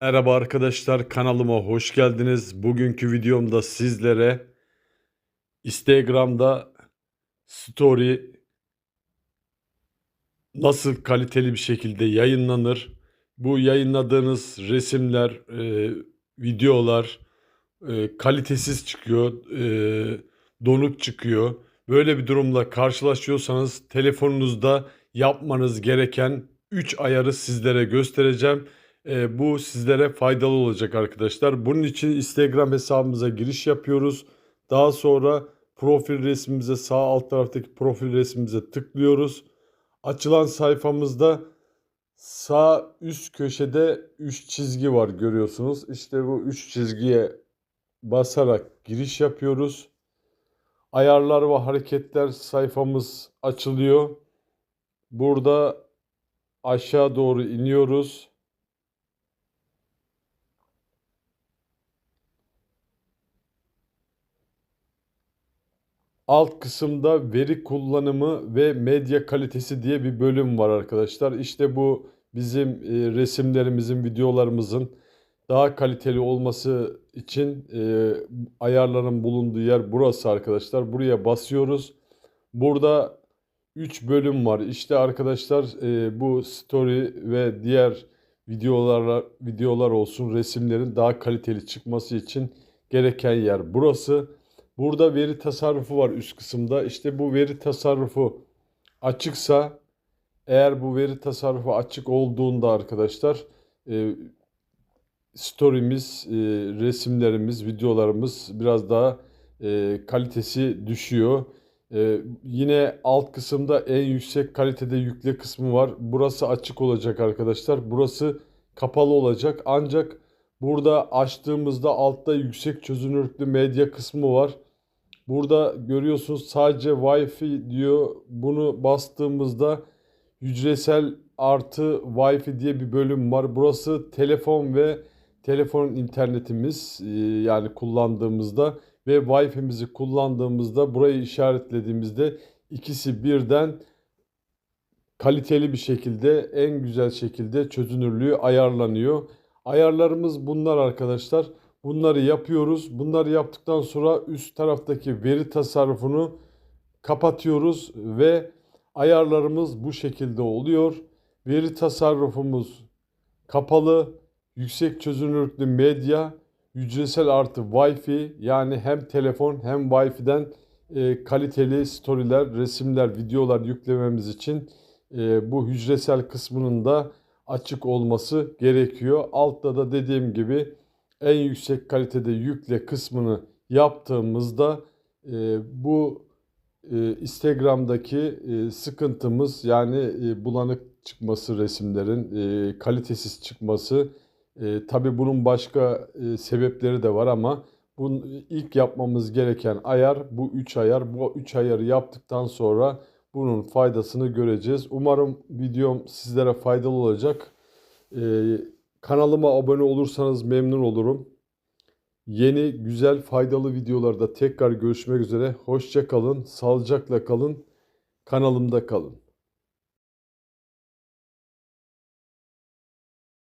Merhaba arkadaşlar kanalıma hoş geldiniz. Bugünkü videomda sizlere Instagram'da story nasıl kaliteli bir şekilde yayınlanır? Bu yayınladığınız resimler, e, videolar e, kalitesiz çıkıyor, e, donuk çıkıyor. Böyle bir durumla karşılaşıyorsanız telefonunuzda yapmanız gereken 3 ayarı sizlere göstereceğim. E, bu sizlere faydalı olacak arkadaşlar. Bunun için Instagram hesabımıza giriş yapıyoruz. Daha sonra profil resmimize sağ alt taraftaki profil resmimize tıklıyoruz. Açılan sayfamızda sağ üst köşede 3 çizgi var görüyorsunuz. İşte bu 3 çizgiye basarak giriş yapıyoruz. Ayarlar ve hareketler sayfamız açılıyor. Burada aşağı doğru iniyoruz. Alt kısımda veri kullanımı ve medya kalitesi diye bir bölüm var arkadaşlar. İşte bu bizim e, resimlerimizin, videolarımızın daha kaliteli olması için e, ayarların bulunduğu yer burası arkadaşlar. Buraya basıyoruz. Burada 3 bölüm var. İşte arkadaşlar e, bu story ve diğer videolar videolar olsun resimlerin daha kaliteli çıkması için gereken yer burası. Burada veri tasarrufu var üst kısımda. İşte bu veri tasarrufu açıksa eğer bu veri tasarrufu açık olduğunda arkadaşlar e, story'miz, e, resimlerimiz, videolarımız biraz daha e, kalitesi düşüyor. E, yine alt kısımda en yüksek kalitede yükle kısmı var. Burası açık olacak arkadaşlar. Burası kapalı olacak. Ancak burada açtığımızda altta yüksek çözünürlüklü medya kısmı var. Burada görüyorsunuz sadece Wi-Fi diyor. Bunu bastığımızda hücresel artı Wi-Fi diye bir bölüm var. Burası telefon ve telefon internetimiz e, yani kullandığımızda ve Wi-Fi'mizi kullandığımızda burayı işaretlediğimizde ikisi birden kaliteli bir şekilde en güzel şekilde çözünürlüğü ayarlanıyor. Ayarlarımız bunlar arkadaşlar. Bunları yapıyoruz. Bunları yaptıktan sonra üst taraftaki veri tasarrufunu kapatıyoruz ve ayarlarımız bu şekilde oluyor. Veri tasarrufumuz kapalı, yüksek çözünürlüklü medya, hücresel artı Wi-Fi yani hem telefon hem Wi-Fi'den e, kaliteli storyler, resimler, videolar yüklememiz için e, bu hücresel kısmının da açık olması gerekiyor. Altta da dediğim gibi en yüksek kalitede yükle kısmını yaptığımızda e, bu e, Instagram'daki e, sıkıntımız yani e, bulanık çıkması resimlerin e, kalitesiz çıkması e, tabi bunun başka e, sebepleri de var ama bunun ilk yapmamız gereken ayar bu 3 ayar bu 3 ayarı yaptıktan sonra bunun faydasını göreceğiz. Umarım videom sizlere faydalı olacak. Ee, Kanalıma abone olursanız memnun olurum. Yeni, güzel, faydalı videolarda tekrar görüşmek üzere. Hoşça kalın, sağlıcakla kalın, kanalımda kalın.